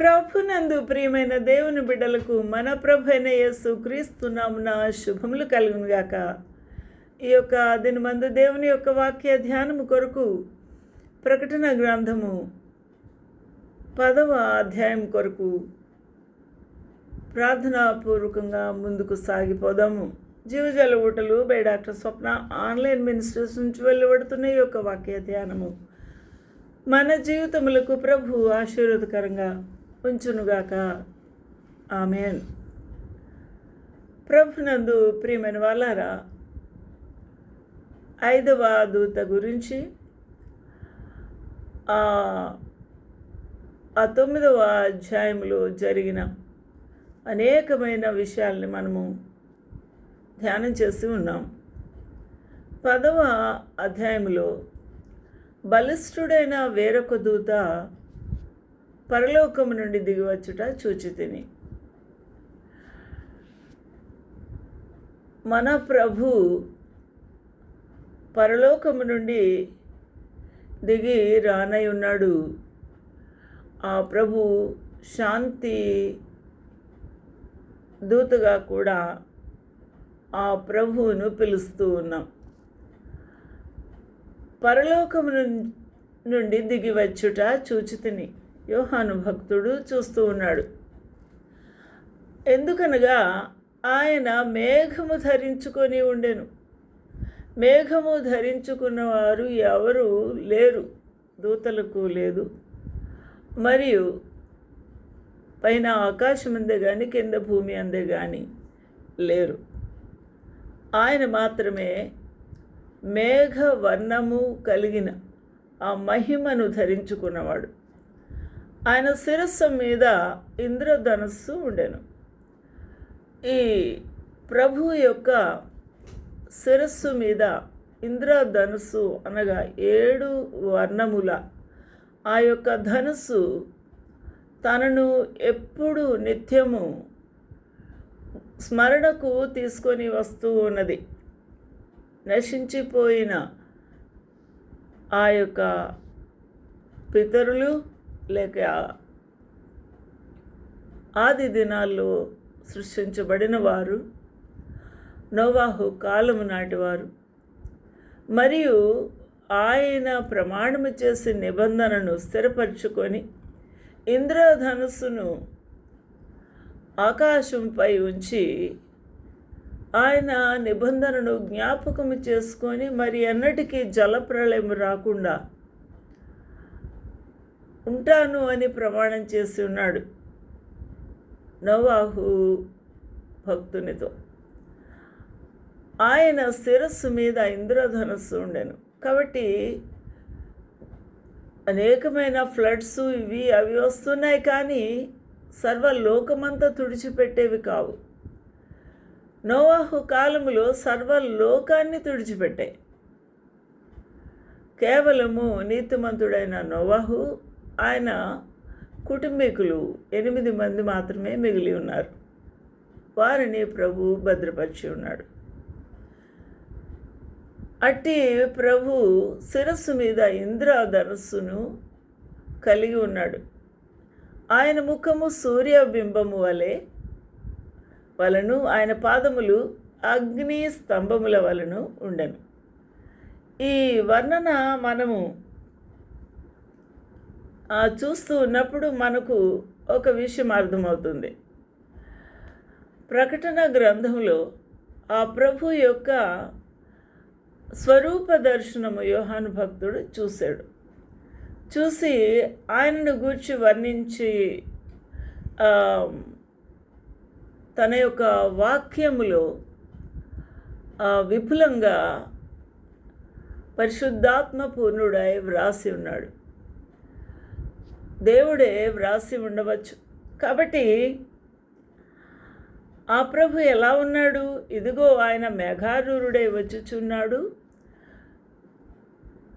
ప్రభునందు ప్రియమైన దేవుని బిడ్డలకు మన ప్రభైన యేసు క్రీస్తునామున శుభములు కలుగునుగాక. ఈ యొక్క దీని మందు దేవుని యొక్క వాక్య ధ్యానము కొరకు ప్రకటన గ్రంథము పదవ అధ్యాయం కొరకు ప్రార్థనాపూర్వకంగా ముందుకు సాగిపోదాము. జీవజల ఊటలు by doctor Swapna online ministers నుంచి వెళ్ళబడుతున్న ఈ యొక్క వాక్య ధ్యానము. మన జీవితములకు ప్రభు ఆశీర్వదకరంగా ఉంచునుగాక. ఆమెన్. ప్రభునందు ప్రియమైన వాళ్ళారా ఐదవ దూత గురించి ఆ తొమ్మిదవ అధ్యాయంలో జరిగిన అనేకమైన విషయాల్ని మనము ధ్యానం చేసి ఉన్నాం. పదవ అధ్యాయంలో బలిష్ఠుడైన వేరొక దూత పరలోకము నుండి దిగివచ్చుట చూచితిని. మన ప్రభు పరలోకము నుండి దిగి రానై ఉన్నాడు. ఆ ప్రభు శాంతి దూతగా కూడా ఆ ప్రభువును పిలుస్తూ ఉన్నాం. పరలోకము నుండి దిగి వచ్చుట చూచితిని. యోహాను భక్తుడు చూస్తూ ఉన్నాడు. ఎందుకనగా ఆయన మేఘము ధరించుకొని ఉండెను. మేఘము ధరించుకున్నవారు ఎవరు లేరు దూతలకు లేదు. మరియు పైన ఆకాశం అందే కానీ కింద భూమి అందే కానీ లేరు. ఆయన మాత్రమే మేఘ వర్ణము కలిగిన ఆ మహిమను ధరించుకున్నవాడు. ఆయన శిరస్సు మీద ఇంద్రధనస్సు ఉండెను. ఈ ప్రభు యొక్క శిరస్సు మీద ఇంద్రధనుస్సు అనగా ఏడు వర్ణముల. ఆ యొక్క ధనుస్సు తనను ఎప్పుడు నిత్యము స్మరణకు తీసుకొని వస్తూ ఉన్నది. నశించిపోయిన ఆ యొక్క పితరులు లేక ఆది దినాల్లో సృష్టించబడిన వారు నోవాహు కాలము నాటివారు మరియు ఆయన ప్రమాణము చేసి నిబంధనను స్థిరపరచుకొని ఇంద్రధనుస్సును ఆకాశంపై ఉంచి ఆయన నిబంధనను జ్ఞాపకము చేసుకొని మరి ఎన్నటికీ జలప్రళయం రాకుండా ఉంటాను అని ప్రమాణం చేసి ఉన్నాడు నోవాహు భక్తునితో. ఆయన శిరస్సు మీద ఇంద్రధనస్సు ఉండెను. కాబట్టి అనేకమైన ఫ్లడ్స్ ఇవి అవి వస్తున్నాయి కానీ సర్వలోకమంతా తుడిచిపెట్టేవి కావు. నోవాహు కాలంలో సర్వలోకాన్ని తుడిచిపెట్టాయి. కేవలము నీతిమంతుడైన నోవాహు ఆయన కుటుంబీకులు ఎనిమిది మంది మాత్రమే మిగిలి ఉన్నారు. వారిని ప్రభు భద్రపరిచి ఉన్నాడు. అట్టి ప్రభు శిరస్సు మీద ఇంద్రధనస్సును కలిగి ఉన్నాడు. ఆయన ముఖము సూర్యబింబము వలె వలను ఆయన పాదములు అగ్ని స్తంభముల వలను ఉండను. ఈ వర్ణన మనము చూస్తూ ఉన్నప్పుడు మనకు ఒక విషయం అర్థమవుతుంది. ప్రకటన గ్రంథంలో ఆ ప్రభు యొక్క స్వరూప దర్శనము యోహాను భక్తుడు చూశాడు. చూసి ఆయనను గూర్చి వర్ణించి తన యొక్క వాక్యములో విపులంగా పరిశుద్ధాత్మ పూర్ణుడై వ్రాసి ఉన్నాడు. దేవుడే వ్రాసి ఉండవచ్చు. కాబట్టి ఆ ప్రభు ఎలా ఉన్నాడు? ఇదిగో ఆయన మేఘారూరుడే వచ్చుచున్నాడు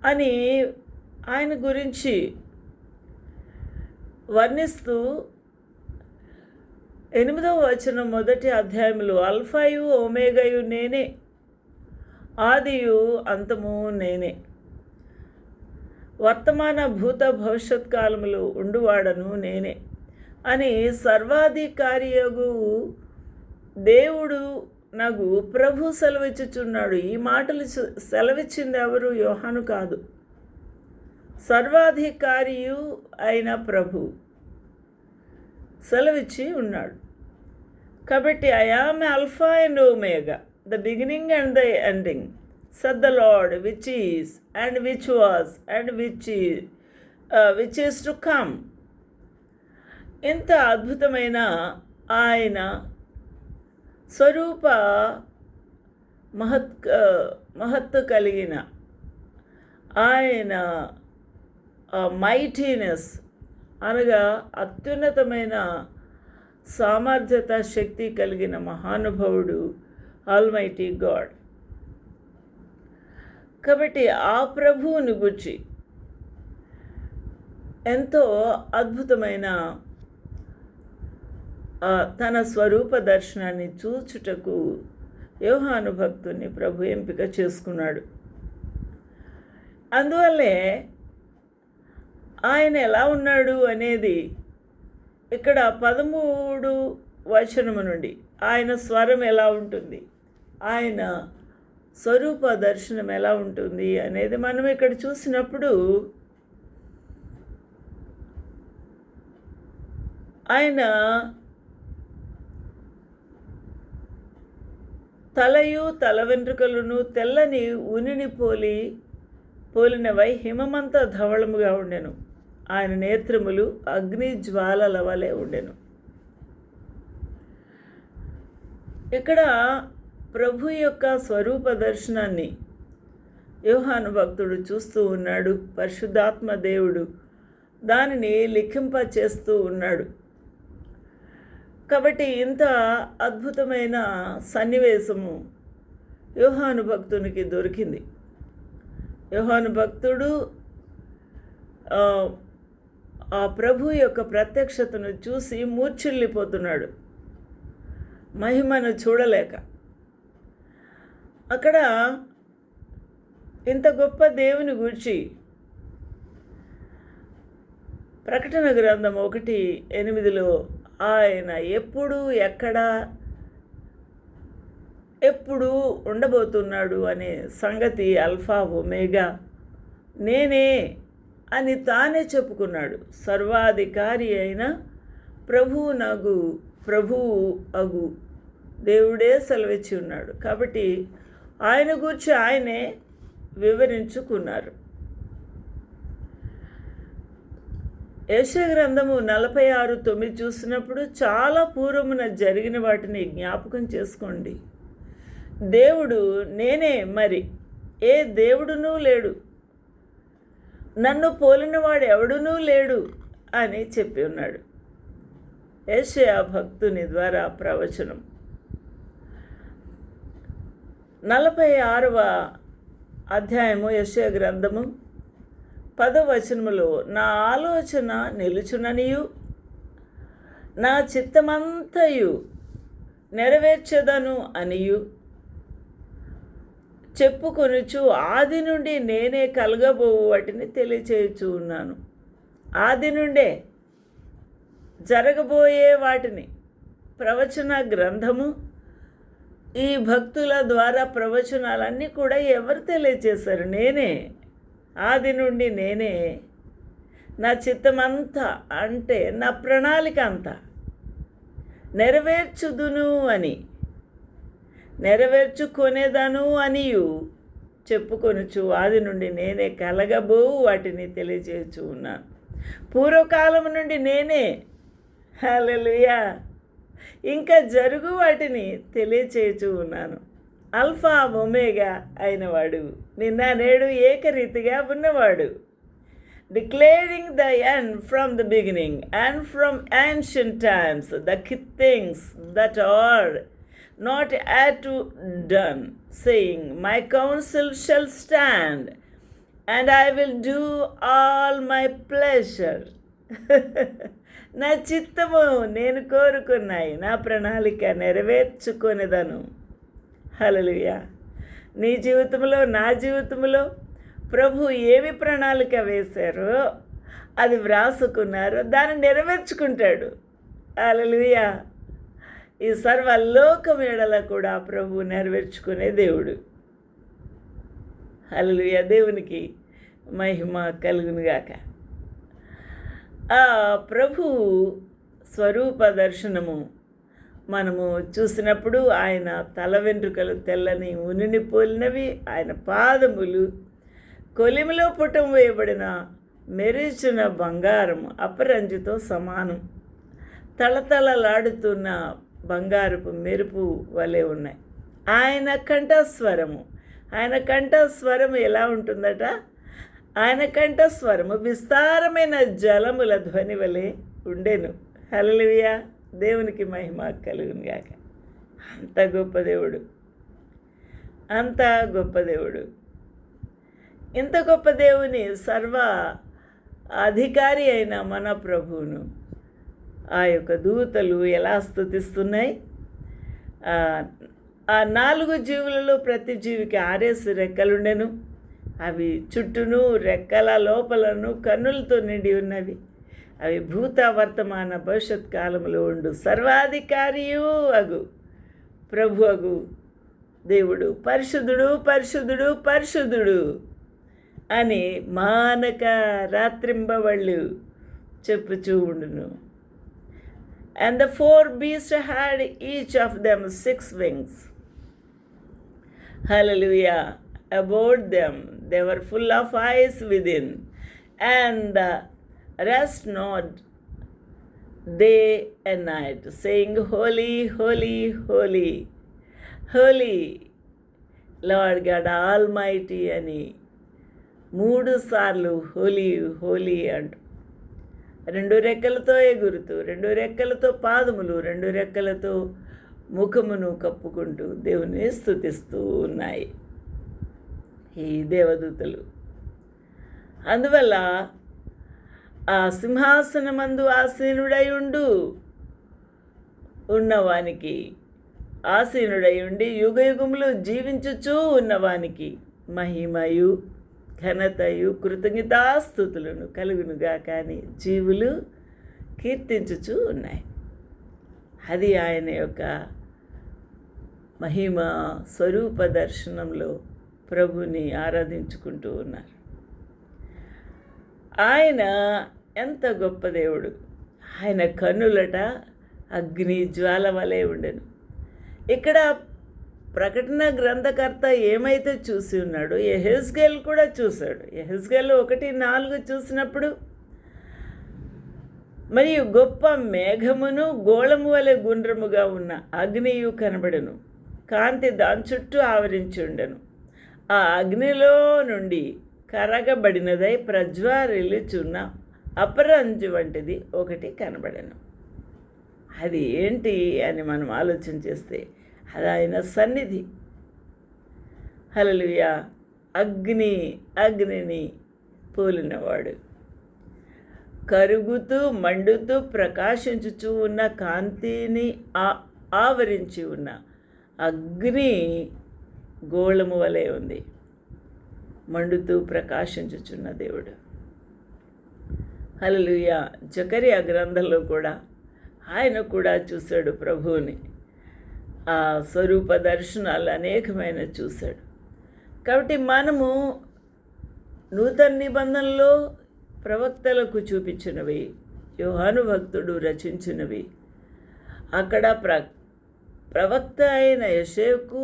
అని ఆయన గురించి వర్ణిస్తూ ఎనిమిదవ వచనం మొదటి అధ్యాయంలో అల్ఫాయు ఓమేగయు నేనే ఆదియు అంతము నేనే. వర్తమాన భూత భవిష్యత్ కాలములు ఉండువాడను నేనే. అని సర్వాధికారియగు దేవుడు నాకు ప్రభు సెలవిచ్చుచున్నాడు. ఈ మాటలు సెలవిచ్చింది ఎవరు? యోహాను కాదు. సర్వాధికారియు అయిన ప్రభు సెలవిచ్చి ఉన్నాడు. కాబట్టి I am Alpha and Omega the beginning and the ending saith the Lord which is and which was and which which is to come ఇంత అద్భుతమైన ఆయన స్వరూప మహత్ మహత్తు కలిగిన ఆయన మైటీనెస్ అనగా అత్యున్నతమైన సామర్థ్యత శక్తి కలిగిన మహానుభావుడు ఆల్మైటీ గాడ్ కాబట్టి ఆ ప్రభువుని గుర్చి ఎంతో అద్భుతమైన తన స్వరూప దర్శనాన్ని చూచుటకు యోహాను భక్తుని ప్రభు ఎంపిక చేసుకున్నాడు. అందువల్లే ఆయన ఎలా ఉన్నాడు అనేది ఇక్కడ పదమూడు వచనము నుండి ఆయన స్వరం ఎలా ఉంటుంది? ఆయన స్వరూప దర్శనం ఎలా ఉంటుంది అనేది మనం ఇక్కడ చూసినప్పుడు ఆయన తలయు తల వెంట్రుకలను తెల్లని ఉనిని పోలి పోలినవై హిమమంతా ధవళముగా ఉండెను. ఆయన నేత్రములు అగ్ని జ్వాలల వలె ఉండెను. ఇక్కడ ప్రభు యొక్క స్వరూప దర్శనాన్ని యోహాను భక్తుడు చూస్తూ ఉన్నాడు. పరిశుద్ధాత్మ దేవుడు దానిని లిఖింప చేస్తూ ఉన్నాడు. కాబట్టి ఇంత అద్భుతమైన సన్నివేశము యోహాను భక్తునికి దొరికింది. యోహాను భక్తుడు ఆ, ప్రభు యొక్క ప్రత్యక్షతను చూసి మూర్ఛిల్లిపోతున్నాడు. మహిమను చూడలేక అక్కడ ఇంత గొప్ప దేవుని గురించి ప్రకటన గ్రంథం ఒకటి ఎనిమిదిలో ఆయన ఎప్పుడు ఎక్కడ ఎప్పుడు ఉండబోతున్నాడు అనే సంగతి అల్ఫా ఒమేగా నేనే అని తానే చెప్పుకున్నాడు. సర్వాధికారి అయిన ప్రభువు నగు ప్రభువు అగు. దేవుడే సెలవిచ్చి ఉన్నాడు. కాబట్టి ఆయన గురించి ఆయనే వివరించుకున్నారు. యశ గ్రంథము నలభై ఆరు తొమ్మిది చూసినప్పుడు చాలా పూర్వమున జరిగిన వాటిని జ్ఞాపకం చేసుకోండి. దేవుడు నేనే మరి ఏ దేవుడునూ లేడు. నన్ను పోలినవాడు ఎవడునూ లేడు అని చెప్పి ఉన్నాడు. ఏషయా భక్తుని ద్వారా ప్రవచనం. నలభై ఆరవ అధ్యాయము యశయ గ్రంథము పదవచనములో నా ఆలోచన నిలుచుననియు నా చిత్తమంతయు నెరవేర్చదను అనియు. చెప్పుకొనుచు ఆది నుండి నేనే కలగబోవు వాటిని తెలియచేయచూ ఉన్నాను ఆది నుండే జరగబోయే వాటిని ప్రవచన గ్రంథము ఈ భక్తుల ద్వారా ప్రవచనాలన్నీ కూడా ఎవరు తెలియచేశారు నేనే. ఆది నుండి నేనే. నా చిత్తమంతా అంటే నా ప్రణాళిక అంతా. నెరవేర్చుదును అని. నెరవేర్చుకునేదను అనియు. చెప్పుకొనుచు ఆది నుండి నేనే కలగబో వాటిని తెలియజేయచ్చు ఉన్నాను. పూర్వకాలం నుండి నేనే. హల్లెలూయా. ఇంకా జరుగు వాటిని తెలియచేయచు ఉన్నాను. అల్ఫా ఒమేగా అయినవాడు నిన్న నేడు ఏకరీతిగా ఉన్నవాడు. Declaring the end from the beginning and from ancient times the kith things that are not yet to done saying my counsel shall stand and I will do all my pleasure నా చిత్తము నేను కోరుకున్నాయి. నా ప్రణాళిక నెరవేర్చుకొనేదను. హలలుయా నీ జీవితంలో నా జీవితంలో ప్రభు ఏమి ప్రణాళిక వేశారో అది వ్రాసుకున్నారో దాన్ని నెరవేర్చుకుంటాడు. అలలుయా ఈ సర్వలోకం ఎడల కూడా ప్రభు నెరవేర్చుకునే దేవుడు. అలలుయ దేవునికి మహిమ కలుగునుగాక. ఆ ప్రభు స్వరూప దర్శనము మనము చూసినప్పుడు ఆయన తల వెంట్రుకలు తెల్లని ఉనిని పోలినవి ఆయన పాదములు కొలిమిలో పుటం వేయబడిన మెరిచిన బంగారం అపరంజితో సమానం. తళతళలాడుతున్న బంగారపు మెరుపు వలె ఉన్నాయి. ఆయన కంఠస్వరము. ఆయన కంఠస్వరం ఎలా ఉంటుందట? ఆయన కంఠస్వరము విస్తారమైన జలముల ధ్వని వలె ఉండెను. హలలుయా దేవునికి మహిమ కలుగునుగాక అంత గొప్ప దేవుడు. అంత గొప్ప దేవుడు. ఇంత గొప్ప దేవుని సర్వ అధికారి అయిన మన ప్రభువును ఆ యొక్క దూతలు ఎలా స్థుతిస్తున్నాయి ఆ నాలుగు జీవులలో ప్రతి జీవికి ఆరేసి రెక్కలుండెను. అవి చుట్టూను రెక్కల లోపలను కన్నులతో నిండి ఉన్నవి. అవి భూత వర్తమాన భవిష్యత్ కాలంలో ఉండు. సర్వాధికారియు అగు. ప్రభు అగు. దేవుడు పరిశుద్ధుడు పరిశుద్ధుడు పరిశుద్ధుడు అని మానక రాత్రింబవళ్ళు చెప్పుచూ ఉండును. And the four beast had each of them six wings hallelujah about them they were full of eyes within and the rest not. Day and night, saying, Holy, holy, holy, holy, Lord God Almighty అని మూడు సార్లు హోలీ హోలీ అంటూ రెండు రెక్కలతో ఎగురుతూ రెండు రెక్కలతో పాదములు రెండు రెక్కలతో ముఖమును కప్పుకుంటూ దేవుని స్థుతిస్తూ ఉన్నాయి. ఈ దేవదూతలు. అందువల్ల ఆ సింహాసనమందు ఆసీనుడై ఉండు ఉన్నవానికి ఆసీనుడై ఉండి యుగయుగములు జీవించుచూ ఉన్నవానికి మహిమయు ఘనతయు కృతజ్ఞతాస్థుతులను కలుగునుగా కానీ జీవులు కీర్తించుచూ ఉన్నాయి. అది ఆయన యొక్క మహిమ స్వరూప దర్శనంలో ప్రభుని ఆరాధించుకుంటూ ఉన్నారు. ఆయన ఎంత గొప్ప దేవుడు. ఆయన కన్నులట అగ్ని జ్వాల వలె ఉండెను. ఇక్కడ ప్రకటన గ్రంథకర్త ఏమైతే చూసి ఉన్నాడో ఎహెస్గెల్ కూడా చూశాడు. ఎహెస్గెల్ ఒకటి నాలుగు చూసినప్పుడు మరియు గొప్ప మేఘమును గోళము వలె గుండ్రముగా ఉన్న అగ్నియు కనబడను. కాంతి దాని చుట్టూ ఆవరించి ఉండెను. ఆ అగ్నిలో నుండి కరగబడినదై ప్రజ్వారిల్లుచున్న అపరంజు వంటిది ఒకటి కనబడను. అది ఏంటి అని మనం ఆలోచన చేస్తే అది ఆయన సన్నిధి. హలలుయ అగ్ని అగ్నిని పోలినవాడు. కరుగుతూ మండుతూ ప్రకాశించుచూ ఉన్న కాంతిని ఆవరించి ఉన్న అగ్ని గోళము వలె ఉంది. మండుతూ ప్రకాశించుచున్న దేవుడు. హలలుయ జకరియా గ్రంథంలో కూడా ఆయన కూడా చూశాడు ప్రభువుని. ఆ స్వరూప దర్శనాలు అనేకమైన చూశాడు. కాబట్టి మనము నూతన నిబంధనలో ప్రవక్తలకు చూపించినవి యోహాను భక్తుడు రచించినవి అక్కడ ప్ర ప్రవక్త అయిన యషేవ్కు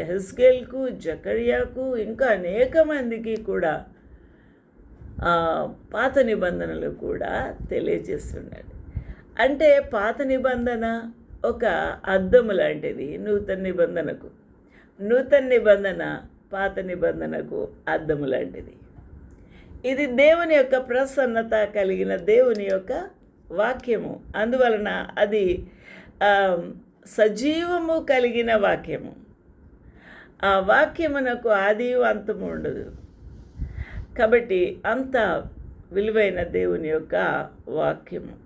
ఎహస్గేల్కు జకరియాకు ఇంకా అనేక మందికి కూడా పాత నిబంధనలు కూడా తెలియజేస్తున్నాడు. అంటే పాత నిబంధన ఒక అద్దము లాంటిది నూతన నిబంధనకు. నూతన నిబంధన పాత నిబంధనకు అద్దము లాంటిది. ఇది దేవుని యొక్క ప్రసన్నత కలిగిన దేవుని యొక్క వాక్యము. అందువలన అది సజీవము కలిగిన వాక్యము. ఆ వాక్యమునకు ఆది అంతము ఉండదు. కాబట్టి అంత విలువైన దేవుని యొక్క వాక్యము.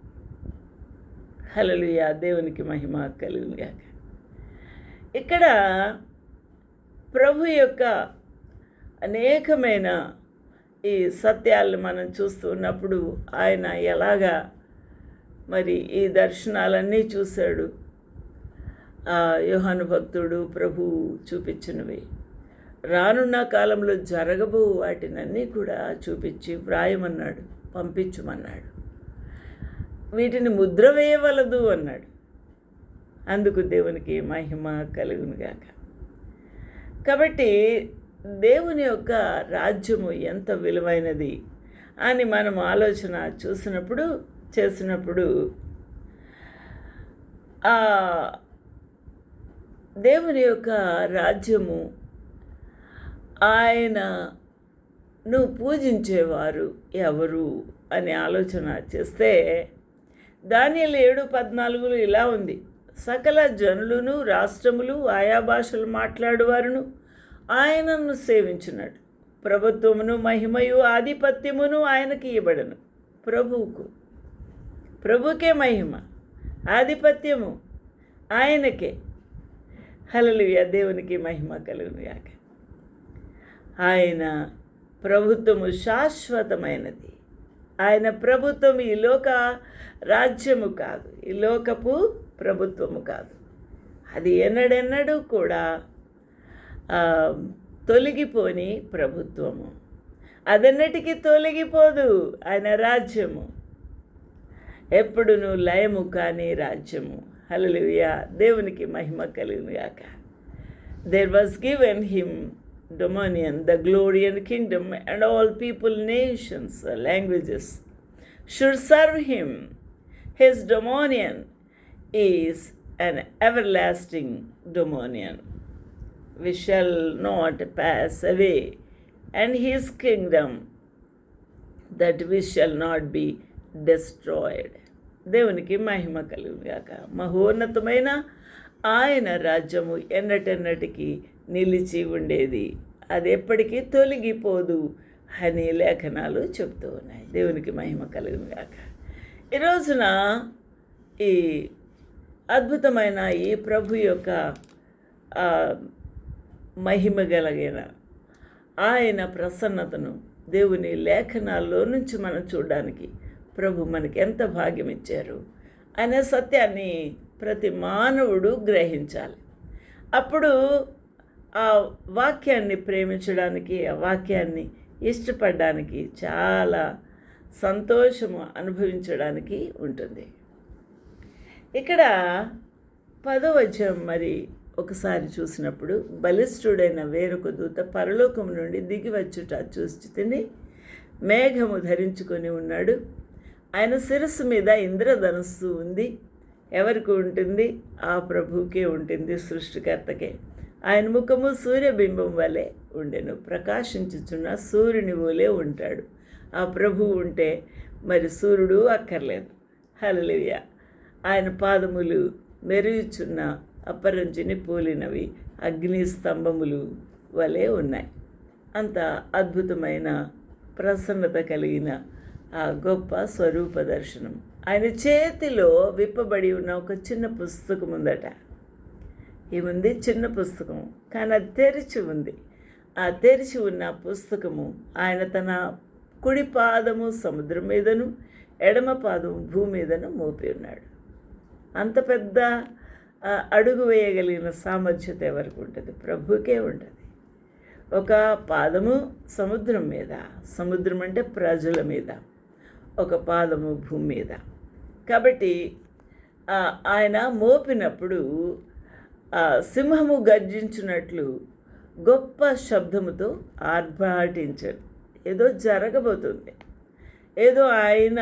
హలలుయ దేవునికి మహిమ కలుగుగా ఇక్కడ ప్రభు యొక్క అనేకమైన ఈ సత్యాలను మనం చూస్తున్నప్పుడు ఆయన ఎలాగా మరి ఈ దర్శనాలన్నీ చూశాడు. యోహాను భక్తుడు ప్రభు చూపించినవి. రానున్న కాలంలో జరగబో వాటినన్నీ కూడా చూపించి వ్రాయమన్నాడు పంపించమన్నాడు. వీటిని ముద్ర వేయవలదు అన్నాడు. అందుకు దేవునికి మహిమ కలుగునుగాక కాబట్టి దేవుని యొక్క రాజ్యము ఎంత విలువైనది అని మనం ఆలోచన చూసినప్పుడు చేసినప్పుడు ఆ దేవుని యొక్క రాజ్యము ఆయన నువ్వు పూజించేవారు ఎవరు అని ఆలోచన చేస్తే దానియలు ఏడు పద్నాలుగులు ఇలా ఉంది. సకల జనులను రాష్ట్రములు ఆయా భాషలు మాట్లాడువారును. ఆయనను సేవించినాడు. ప్రభుత్వమును మహిమయు ఆధిపత్యమును ఆయనకి ఇవ్వబడను ప్రభువుకు. ప్రభుకే మహిమ ఆధిపత్యము ఆయనకే. హలలుయ దేవునికి మహిమ కలుగునుగాక. ఆయన ప్రభుత్వము శాశ్వతమైనది. ఆయన ప్రభుత్వం ఈ లోక రాజ్యము కాదు. ఈ లోకపు ప్రభుత్వము కాదు. అది ఎన్నడెన్నడూ కూడా తొలగిపోని ప్రభుత్వము. అదన్నటికీ తొలగిపోదు ఆయన రాజ్యము. ఎప్పుడును లయము కాని రాజ్యము. హల్లెలూయా దేవునికి మహిమ కలుగునుగాక there was given him dominion the glory and kingdom and all people nations languages should serve him his dominion is an everlasting dominion we shall not pass away, and his kingdom that we shall not be destroyed. దేవునికి మహిమ కలుగుగాక. మహోన్నతమైన ఆయన రాజ్యము ఎన్నటెన్నటికి నిలిచి ఉండేది. అది ఎప్పటికీ తొలగిపోదు అని లేఖనాలు చెప్తూ ఉన్నాయి. దేవునికి మహిమ కలుగుగాక. ఈ రోజున ఈ అద్భుతమైన ఈ ప్రభు యొక్క మహిమ కలిగిన ఆయన ప్రసన్నతను దేవుని లేఖనాల్లో నుంచి మనం చూడడానికి ప్రభు మనకి ఎంత భాగ్యం ఇచ్చారు అనే సత్యాన్ని ప్రతి మానవుడు గ్రహించాలి. అప్పుడు ఆ వాక్యాన్ని ప్రేమించడానికి ఆ వాక్యాన్ని ఇష్టపడడానికి చాలా సంతోషము అనుభవించడానికి ఉంటుంది. ఇక్కడ పదో అధ్యాయం మరి ఒకసారి చూసినప్పుడు బలిష్ఠుడైన వేరొక దూత పరలోకం నుండి దిగి వచ్చుట చూసి తిని మేఘము ధరించుకొని ఉన్నాడు. ఆయన శిరస్సు మీద ఇంద్రధనుస్సు ఉంది. ఎవరికి ఉంటుంది? ఆ ప్రభువుకే ఉంటుంది సృష్టికర్తకే. ఆయన ముఖము సూర్యబింబం వలె ఉండెను. ప్రకాశించుచున్న సూర్యుని వలె ఉంటాడు. ఆ ప్రభువు ఉంటే మరి సూర్యుడు అక్కర్లేదు. హల్లెలూయా! ఆయన పాదములు మెరుగుచున్న అపరంజిని పోలినవి అగ్ని స్తంభములు వలె ఉన్నాయి. అంత అద్భుతమైన ప్రసన్నత కలిగిన ఆ గొప్ప స్వరూప దర్శనం. ఆయన చేతిలో విప్పబడి ఉన్న ఒక చిన్న పుస్తకం ఉందట. ఏముంది? చిన్న పుస్తకం. కానీ అది తెరిచి ఉంది. ఆ తెరిచి ఉన్న పుస్తకము ఆయన తన కుడి పాదము సముద్రం మీదను ఎడమ పాదము భూమి మీదను మోపి ఉన్నాడు. అంత పెద్ద అడుగు వేయగలిగిన సామర్థ్యత ఎవరికి ఉంటుంది? ప్రభుకే ఉంటుంది. ఒక పాదము సముద్రం మీద. సముద్రం అంటే ప్రజల మీద. ఒక పాదము భూమి మీద. కాబట్టి ఆయన మోపినప్పుడు ఆ, సింహము గర్జించినట్లు గొప్ప శబ్దముతో ఆర్భాటించాడు. ఏదో జరగబోతుంది. ఏదో ఆయన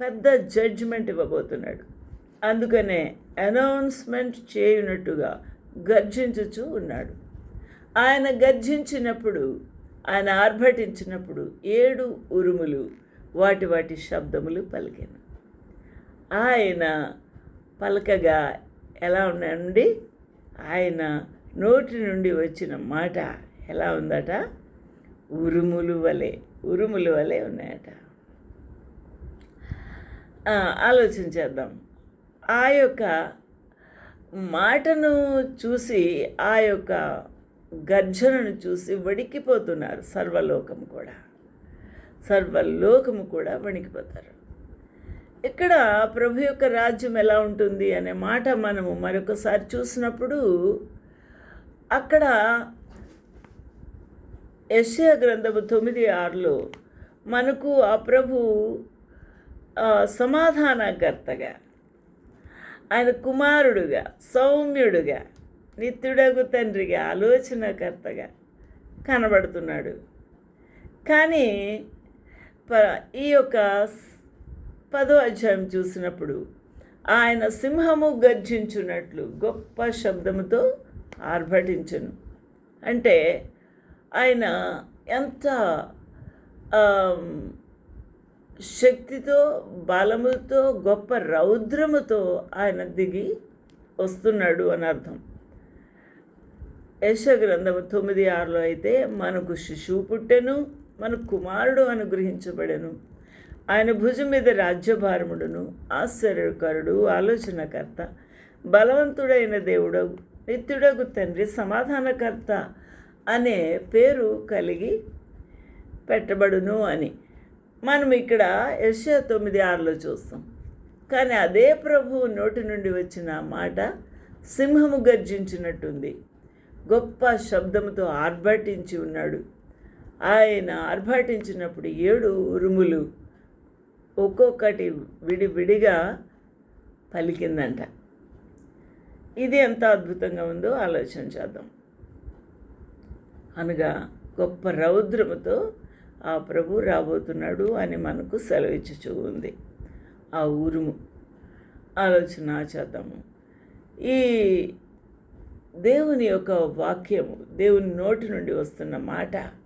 పెద్ద జడ్జిమెంట్ ఇవ్వబోతున్నాడు. అందుకనే అనౌన్స్మెంట్ చేయునట్టుగా గర్జించుచూ ఉన్నాడు. ఆయన గర్జించినప్పుడు ఆయన ఆర్భటించినప్పుడు ఏడు ఉరుములు వాటి వాటి శబ్దములు పలికాను. ఆయన పలకగా ఎలా ఉన్నాయండి ఆయన నోటి నుండి వచ్చిన మాట ఎలా ఉందట? ఉరుములు వలె ఉరుములు వలె ఉన్నాయట. ఆలోచించేద్దాం ఆ యొక్క మాటను చూసి ఆ యొక్క గర్జనను చూసి వడికిపోతున్నారు సర్వలోకం కూడా. సర్వలోకము కూడా వణికిపోతారు. ఇక్కడ ప్రభు యొక్క రాజ్యం ఎలా ఉంటుంది అనే మాట మనము మరొకసారి చూసినప్పుడు అక్కడ యెషయా గ్రంథము తొమ్మిది ఆరులో మనకు ఆ ప్రభు సమాధానకర్తగా ఆయన కుమారుడుగా సౌమ్యుడుగా నిత్యుడగు తండ్రిగా ఆలోచనకర్తగా కనబడుతున్నాడు. కానీ ఈ యొక్క పదో అధ్యాయం చూసినప్పుడు ఆయన సింహము గర్జించున్నట్లు గొప్ప శబ్దముతో ఆర్భటించను. అంటే ఆయన ఎంత శక్తితో బలముతో గొప్ప రౌద్రముతో ఆయన దిగి వస్తున్నాడు అని అర్థం. యశ గ్రంథము తొమ్మిది ఆరులో అయితే మనకు శిశువు పుట్టెను మన కుమారుడు అనుగ్రహించబడెను. ఆయన భుజం మీద రాజ్యభారముడును ఆశ్చర్యకరుడు ఆలోచనకర్త బలవంతుడైన దేవుడు నిత్యుడగు తండ్రి సమాధానకర్త అనే పేరు కలిగి పెట్టబడును అని. మనం ఇక్కడ యెషయా తొమ్మిది ఆరులో చూస్తాం. కానీ అదే ప్రభువు నోటి నుండి వచ్చిన మాట సింహము గర్జించినట్టుంది. గొప్ప శబ్దముతో ఆర్భటించి ఉన్నాడు. ఆయన ఆర్భాటించినప్పుడు ఏడు ఉరుములు ఒక్కొక్కటి విడివిడిగా పలికిందంట. ఇది ఎంత అద్భుతంగా ఉందో ఆలోచన చేద్దాం. అనగా గొప్ప రౌద్రముతో ఆ ప్రభు రాబోతున్నాడు అని మనకు సెలవిచ్చుచూ ఉంది. ఆ ఉరుము. ఆలోచన చేద్దాము. ఈ దేవుని యొక్క వాక్యము దేవుని నోటి నుండి వస్తున్న మాట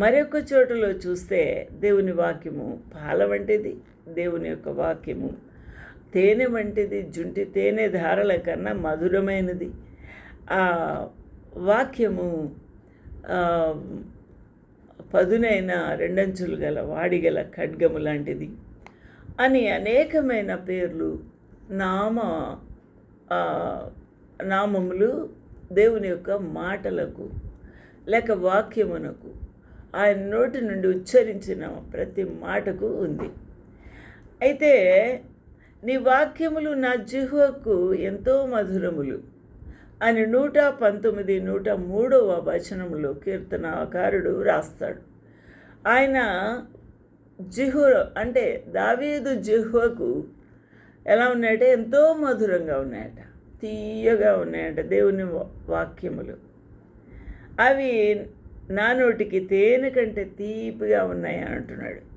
మరొక చోటులో చూస్తే దేవుని వాక్యము పాల వంటిది దేవుని యొక్క వాక్యము తేనె వంటిది జుంటి తేనె ధారల కన్నా మధురమైనది. ఆ వాక్యము పదునైన రెండంచులు గల వాడిగల ఖడ్గము లాంటిది అని అనేకమైన పేర్లు నామ నామములు దేవుని యొక్క మాటలకు లేక వాక్యమునకు ఆయన నోటి నుండి ఉచ్చరించిన ప్రతి మాటకు ఉంది. అయితే నీ వాక్యములు నా జిహ్వకు ఎంతో మధురములు. అని నూట పంతొమ్మిది నూట మూడవ వచనంలో కీర్తనాకారుడు రాస్తాడు ఆయన జిహు అంటే దావీదు జిహ్వకు ఎలా ఉన్నాయంటే? ఎంతో మధురంగా ఉన్నాయట. తీయగా ఉన్నాయట దేవుని వా- వాక్యములు. అవి నా నోటికి తేనె కంటే తీపిగా ఉన్నాయి అంటున్నాడు.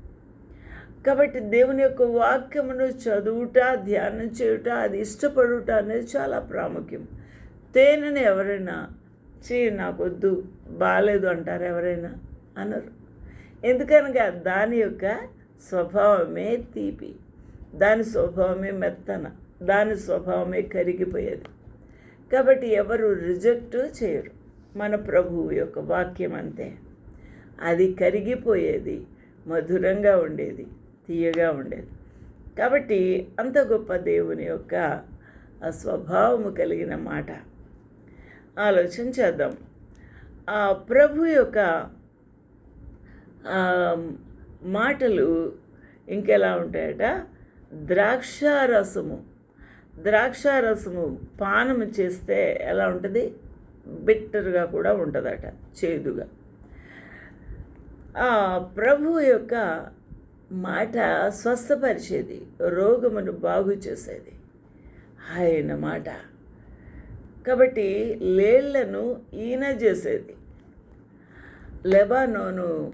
కాబట్టి దేవుని యొక్క వాక్యమును చదువుట ధ్యానం చేయుట అది ఇష్టపడుట అనేది చాలా ప్రాముఖ్యం. తేనెని ఎవరైనా చే నాకొద్దు బాగాలేదు అంటారు ఎవరైనా? అనరు. ఎందుకనగా దాని యొక్క స్వభావమే తీపి దాని స్వభావమే మెత్తన దాని స్వభావమే కరిగిపోయేది. కాబట్టి ఎవరు రిజెక్ట్ చేయరు. మన ప్రభువు యొక్క వాక్యం అంతే అది కరిగిపోయేది మధురంగా ఉండేది తీయగా ఉండేది. కాబట్టి అంత గొప్ప దేవుని యొక్క స్వభావము కలిగిన మాట. ఆలోచన చేద్దాం. ఆ ప్రభు యొక్క మాటలు ఇంకెలా ఉంటాయట? ద్రాక్షారసము. ద్రాక్షారసము పానము చేస్తే ఎలా ఉంటుంది? బిట్టర్గా కూడా ఉంటుందట చేదుగా. ఆ ప్రభు యొక్క మాట స్వస్థపరిచేది రోగమును బాగు చేసేది. ఆయన మాట. కాబట్టి లేళ్ళను ఈయన చేసేది. లెబానోను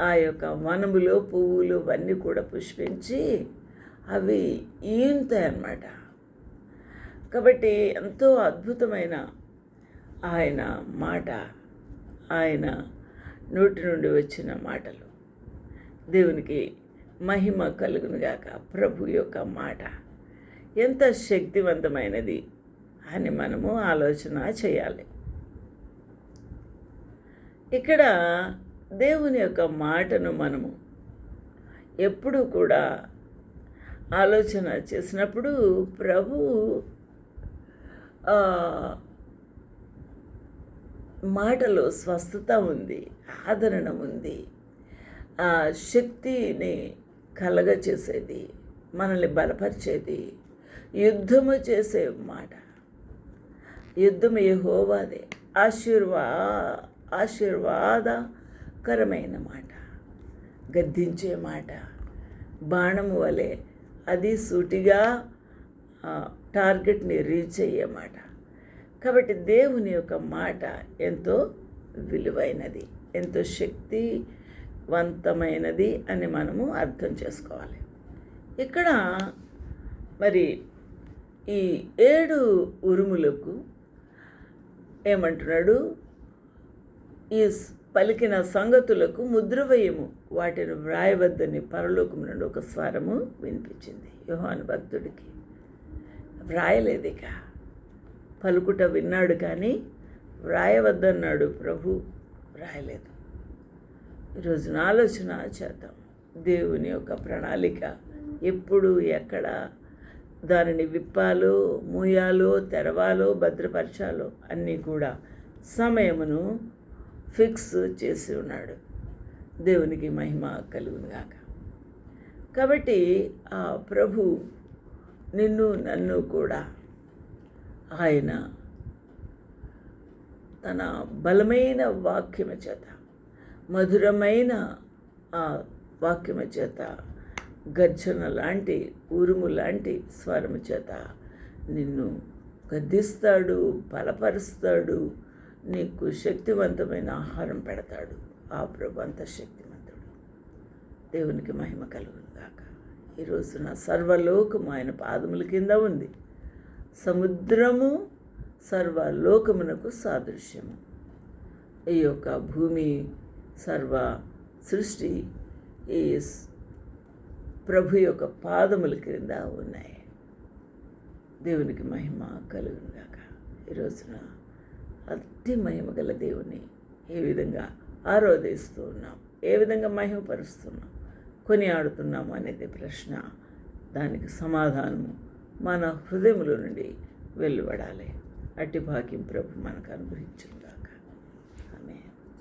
ఆ యొక్క వనములు పువ్వులు అవన్నీ కూడా పుష్పించి అవి ఈనుతాయి అన్నమాట కాబట్టి ఎంతో అద్భుతమైన ఆయన మాట ఆయన నోటి నుండి వచ్చిన మాటలు. దేవునికి మహిమ కలుగునుగాక ప్రభు యొక్క మాట ఎంత శక్తివంతమైనది అని మనము ఆలోచన చేయాలి. ఇక్కడ దేవుని యొక్క మాటను మనము ఎప్పుడు కూడా ఆలోచన చేసినప్పుడు ప్రభు మాటలో స్వస్థత ఉంది ఆదరణ ఉంది. ఆ శక్తిని కలగచేసేది మనల్ని బలపరిచేది యుద్ధము చేసే మాట. యుద్ధం యహోవాదే ఆశీర్వా ఆశీర్వాదకరమైన మాట. గద్దించే మాట. బాణము వలె అది సూటిగా టార్గెట్ని రీచ్ అయ్యే మాట. కాబట్టి దేవుని యొక్క మాట ఎంతో విలువైనది ఎంతో శక్తివంతమైనది అని మనము అర్థం చేసుకోవాలి. ఇక్కడ మరి ఈ ఏడు ఉరుములకు ఏమంటున్నాడు? ఈ పలికిన సంగతులకు ముద్ర వేయము వాటిని వ్రాయవద్దని పరలోకం నుండి ఒక స్వరము వినిపించింది యోహాను భక్తుడికి. వ్రాయలేదు ఇక పలుకుట విన్నాడు కానీ వ్రాయవద్దన్నాడు ప్రభు. వ్రాయలేదు. ఈరోజున ఆలోచన చేద్దాం. దేవుని యొక్క ప్రణాళిక ఎప్పుడు ఎక్కడ దానిని విప్పాలో మూయాలో తెరవాలో భద్రపరచాలో అన్నీ కూడా సమయమును ఫిక్స్ చేసి ఉన్నాడు. దేవునికి మహిమ కలుగునుగాక కాబట్టి ఆ ప్రభు నిన్ను నన్ను కూడా ఆయన తన బలమైన వాక్యము చేత మధురమైన ఆ వాక్యము చేత గర్జన లాంటి ఉరుము లాంటి స్వరము చేత నిన్ను గద్దిస్తాడు బలపరుస్తాడు నీకు శక్తివంతమైన ఆహారం పెడతాడు. ఆ ప్రభు అంత శక్తివంతుడు దేవునికి మహిమ కలుగును గాక. నా రోజున సర్వలోకము ఆయన పాదముల కింద ఉంది. సముద్రము సర్వలోకమునకు సాదృశ్యము. ఈ యొక్క భూమి సర్వ సృష్టి ఈ ప్రభు యొక్క పాదముల క్రింద ఉన్నాయి. దేవునికి మహిమ కలుగునుగాక. ఈ రోజున అతి మహిమ గల దేవుని ఏ విధంగా ఆరాధిస్తూ ఉన్నాం ఏ విధంగా మహిమపరుస్తున్నాం కొనియాడుతున్నాము అనేది ప్రశ్న. దానికి సమాధానము మన హృదయంలో నుండి వెలువడాలి. అట్టి భాగ్యం ప్రభు మనకు అనుగ్రహించింది